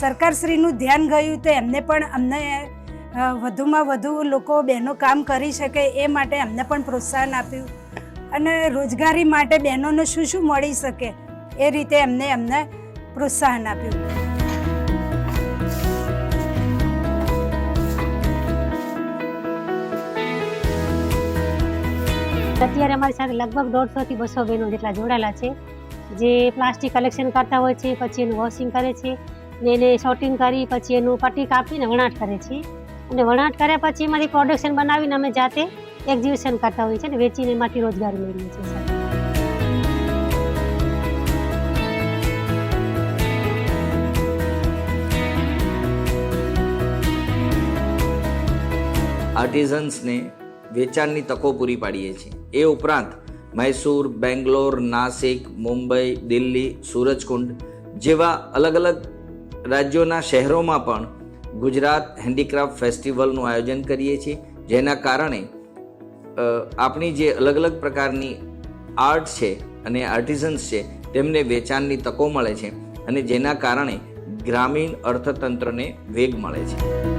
સરકારશ્રીનું ધ્યાન ગયું તો એમને પણ અમને વધુમાં વધુ લોકો બહેનો કામ કરી શકે એ માટે અમને પણ પ્રોત્સાહન આપ્યું. અને રોજગારી માટે બહેનોને શું શું મળી શકે એ રીતે એમને અમને પ્રોત્સાહન આપ્યું. અત્યારે અમારી સાથે લગભગ દોઢસો થી બસો બહેનો જેટલા જોડાયેલા છે. જે પ્લાસ્ટિક કલેક્શન કરતા હોય છે, પછી એનું વોશિંગ કરે છે. ને એને શોર્ટિંગ કરી, પછી એનું પટ્ટી કાપીને વણાટ કરે છે. અને વણાટ કર્યા પછી એમાંથી પ્રોડક્શન બનાવીને અમે જાતે એક્ઝિબિશન કરતા હોઈએ છીએ અને વેચીને એમાંથી રોજગાર મેળવીએ છીએ આર્ટિઝન્સને વેચાણની તકો પૂરી પાડીએ છીએ. એ ઉપરાંત મૈસૂર, બેંગ્લોર, નાસિક, મુંબઈ, દિલ્હી, સુરજકુંડ જેવા અલગ અલગ રાજ્યોના શહેરોમાં પણ ગુજરાત હેન્ડીક્રાફ્ટ ફેસ્ટિવલનું આયોજન કરીએ છીએ, જેના કારણે આપણી જે અલગ અલગ પ્રકારની આર્ટ છે અને આર્ટિઝન્સ છે, તેમને વેચાણની તકો મળે છે અને જેના કારણે ગ્રામીણ અર્થતંત્રને વેગ મળે છે.